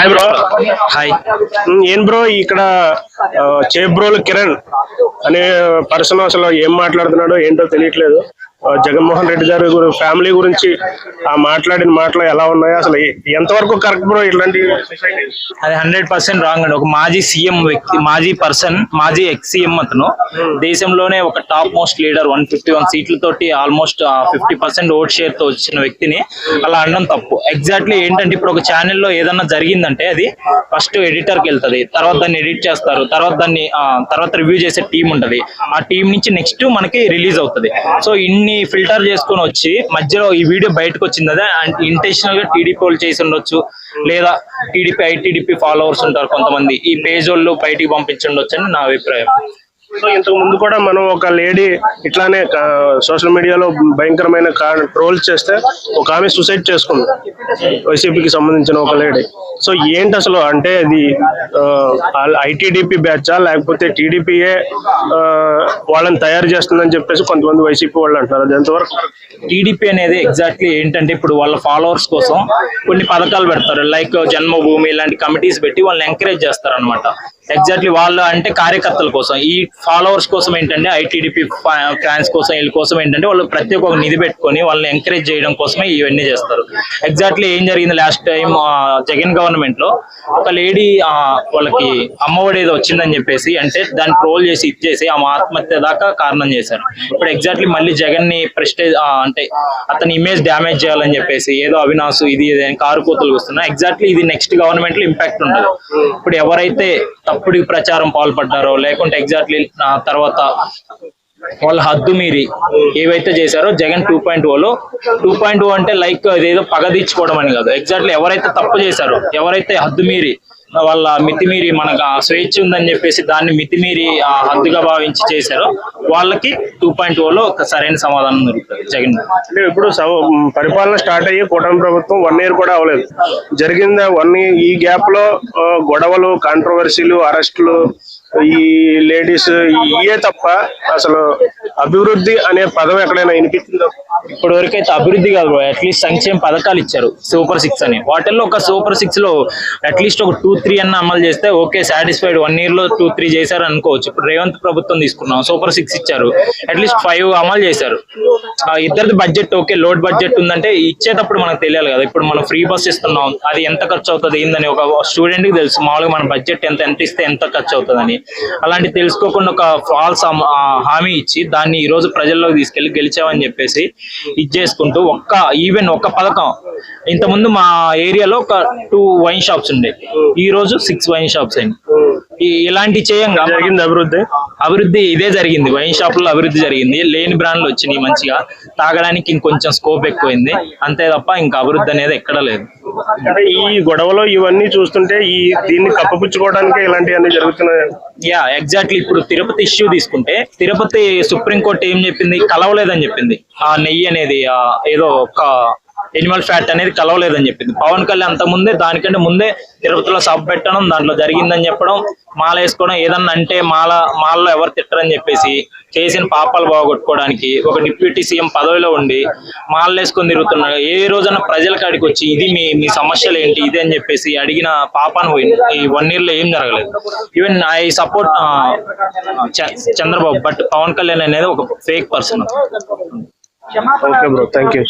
Hi bro hi ఏం bro ఇక్కడ ఆ, చే బ్రోలు కిరణ్ అనే పర్సన్ అసలు ఏం మాట్లాడుతున్నాడో ఏంటో తెలియట్లేదు. జగన్మోహన్ రెడ్డి గారి ఫ్యామిలీ గురించి ఆ మాట్లాడిన మాటలు ఎలా ఉన్నాయో అసలు ఎంతవరకు కరెక్ట్ బ్రో ఇట్లాంటి అది హండ్రెడ్ పర్సెంట్ రాంగ్ అండి. ఒక మాజీ సీఎం వ్యక్తి మాజీ పర్సన్ మాజీ ఎక్స్ సీఎం అతను. దేశంలోనే ఒక top most leader one fifty one సీట్లతోటి almost fifty percent vote షేర్తో వచ్చిన వ్యక్తిని అలా అనడం తప్పు. ఎగ్జాక్ట్లీ ఏంటంటే ఇప్పుడు ఒక ఛానల్లో ఏదన్నా జరిగిందంటే అది ఫస్ట్ ఎడిటర్కి తర్వాత దాన్ని ఎడిట్ చేస్తారు. తర్వాత దాన్ని తర్వాత రివ్యూ చేసే టీం ఉంటుంది. ఆ టీం నుంచి నెక్స్ట్ మనకి రిలీజ్ అవుతుంది. సో ఇన్ని ఫిల్టర్ చేసుకొని వచ్చి మధ్యలో ఈ వీడియో బయటకు వచ్చింది అదే. ఇంటెన్షనల్గా టీడీపీ వాళ్ళు చేసి ఉండొచ్చు. లేదా టీడీపీ ఐటీడీపీ ఫాలోవర్స్ ఉంటారు కొంతమంది. ఈ పేజ్ వాళ్ళు బయటికి పంపించుండొచ్చు అని నా అభిప్రాయం. సో ఇంతకు ముందు కూడా మనం ఒక లేడీ ఇట్లానే సోషల్ మీడియాలో భయంకరమైన ట్రోల్స్ చేస్తే ఒక ఆమె సూసైడ్ చేసుకుంది. వైసీపీకి సంబంధించిన ఒక లేడీ. సో ఏంటి అసలు? అంటే అది ఐటీడీపీ బ్యాచా? లేకపోతే టీడీపీయే వాళ్ళని తయారు చేస్తుందని చెప్పేసి కొంతమంది వైసీపీ వాళ్ళు అంటున్నారు. అది ఎంతవరకు టీడీపీ అనేది ఎగ్జాక్ట్లీ ఏంటంటే ఇప్పుడు వాళ్ళ ఫాలోవర్స్ కోసం కొన్ని పథకాలు పెడతారు. లైక్ జన్మభూమి ఇలాంటి కమిటీస్ పెట్టి వాళ్ళని ఎంకరేజ్ చేస్తారు అనమాట ఎగ్జాక్ట్లీ వాళ్ళు అంటే కార్యకర్తల కోసం. ఈ ఫాలోవర్స్ కోసం ఏంటంటే ఐటీడీపీ ఫ్యాన్స్ కోసం వీళ్ళ కోసం ఏంటంటే వాళ్ళు ప్రతి ఒక్క నిధి పెట్టుకొని వాళ్ళని ఎంకరేజ్ చేయడం కోసమే ఇవన్నీ చేస్తారు. ఎగ్జాక్ట్లీ ఏం జరిగింది లాస్ట్ టైం జగన్ గవర్నమెంట్లో ఒక లేడీ వాళ్ళకి అమ్మఒడి ఏదో వచ్చిందని చెప్పేసి అంటే దాన్ని ట్రోల్ చేసి ఇచ్చేసి ఆమె ఆత్మహత్య దాకా కారణం చేశారు. ఇప్పుడు ఎగ్జాక్ట్లీ మళ్ళీ జగన్ని ప్రెస్టేజ్ అంటే అతని ఇమేజ్ డ్యామేజ్ చేయాలని చెప్పేసి ఏదో అవినాశ్ ఇది ఇది కారు కూతలు వస్తున్నా ఎగ్జాక్ట్లీ ఇది నెక్స్ట్ గవర్నమెంట్లో ఇంపాక్ట్ ఉండదు. ఇప్పుడు ఎవరైతే తప్పుడు ప్రచారం పాల్పడ్డారో లేకుంటే ఎగ్జాక్ట్లీ తర్వాత వాళ్ళ హద్దు మీరి ఏవైతే చేశారో జగన్ టూ పాయింట్ ఓలో. టూ పాయింట్ ఓ అంటే లైక్ ఇదేదో పగ తీర్చుకోవడం అని కాదు. ఎగ్జాక్ట్లీ ఎవరైతే తప్పు చేశారో ఎవరైతే హద్దు మీరి వాళ్ళ మితిమీరి మనకు ఆ స్వేచ్ఛ ఉందని చెప్పేసి దాన్ని మితిమీరి ఆ హద్దుగా భావించి చేశారో వాళ్ళకి టూ పాయింట్ ఓలో ఒక సరైన సమాధానం దొరుకుతుంది. జగన్. అంటే ఇప్పుడు పరిపాలన స్టార్ట్ అయ్యి కూటమి ప్రభుత్వం వన్ ఇయర్ కూడా అవ్వలేదు. జరిగిందా వన్ ఈ గ్యాప్లో గొడవలు కాంట్రవర్సీలు అరెస్టులు ఈ లేడీస్ ఇయే తప్ప అసలు అభివృద్ధి అనే పదం ఎక్కడైనా వినిపించిందో ఇప్పటి వరకు అయితే అభివృద్ధి కాదు అట్లీస్ట్ సంక్షేమ పథకాలు ఇచ్చారు. సూపర్ సిక్స్ అని. వాటిల్లో ఒక సూపర్ సిక్స్లో అట్లీస్ట్ ఒక టూ త్రీ అన్న అమలు చేస్తే ఓకే సాటిస్ఫైడ్ వన్ ఇయర్లో టూ త్రీ చేశారు అనుకోవచ్చు. ఇప్పుడు రేవంత్ ప్రభుత్వం తీసుకున్నాం. సూపర్ సిక్స్ ఇచ్చారు. అట్లీస్ట్ ఫైవ్ అమలు చేశారు. ఇద్దరిది బడ్జెట్ ఓకే లోడ్ బడ్జెట్ ఉందంటే ఇచ్చేటప్పుడు మనకు తెలియాలి కదా. ఇప్పుడు మనం ఫ్రీ బస్ ఇస్తున్నాం. అది ఎంత ఖర్చు అవుతుంది? ఏందని ఒక స్టూడెంట్కి తెలుసు. మామూలుగా మన బడ్జెట్ ఎంత ఎంత ఇస్తే ఎంత ఖర్చు అవుతుందని. అలాంటి తెలుసుకోకుండా ఒక ఫాల్స్ హామీ ఇచ్చి దాని దాన్ని ఈ రోజు ప్రజల్లోకి తీసుకెళ్ళి గెలిచామని చెప్పేసి ఇది చేసుకుంటూ ఒక్క ఈవెన్ ఒక్క పథకం. ఇంతకుముందు మా ఏరియాలో ఒక టూ వైన్ షాప్స్ ఉండే. ఈ రోజు సిక్స్ వైన్ షాప్స్ అయింది ఇలాంటి చేయంగా జరిగింది అభివృద్ధి? అభివృద్ధి ఇదే జరిగింది. వైన్ షాపుల్లో అభివృద్ధి జరిగింది. లేని బ్రాండ్లు వచ్చినాయి మంచిగా. తాగడానికి ఇంకొంచెం స్కోప్ ఎక్కువైంది. అంతే తప్ప ఇంకా అభివృద్ధి అనేది ఎక్కడ లేదు. అంటే ఈ గొడవలు ఇవన్నీ చూస్తుంటే ఈ దీన్ని కప్పపుచ్చుకోవడానికి ఇలాంటివన్నీ జరుగుతున్నాయి? Yeah exactly. ఇప్పుడు తిరుపతి ఇష్యూ తీసుకుంటే తిరుపతి సుప్రీంకోర్టు ఏం చెప్పింది? కలవలేదని చెప్పింది. ఆ నెయ్యి అనేది ఆ ఏదో ఒక ఎనిమల్ ఫ్యాట్ అనేది కలవలేదని చెప్పింది. పవన్ కళ్యాణ్ అంత ముందే దానికంటే ముందే తిరుపతిలో సబ్ పెట్టడం దాంట్లో జరిగిందని చెప్పడం మాల వేసుకోవడం ఏదన్నా అంటే మాల మాలలో ఎవరు తిట్టరని చెప్పేసి చేసిన పాపాలు బాగొట్టుకోవడానికి ఒక డిప్యూటీ సీఎం పదవిలో ఉండి మాలలు వేసుకొని తిరుగుతున్నాడు ఏ రోజున ప్రజల కాడికి వచ్చి ఇది మీ మీ సమస్యలు ఏంటి ఇది అని చెప్పేసి అడిగిన పాపాను పోయింది ఈ వన్ ఇయర్లో ఏం జరగలేదు. Even I support Chandrababu but Pawan Kalyan అనేది ఒక fake person okay bro thank you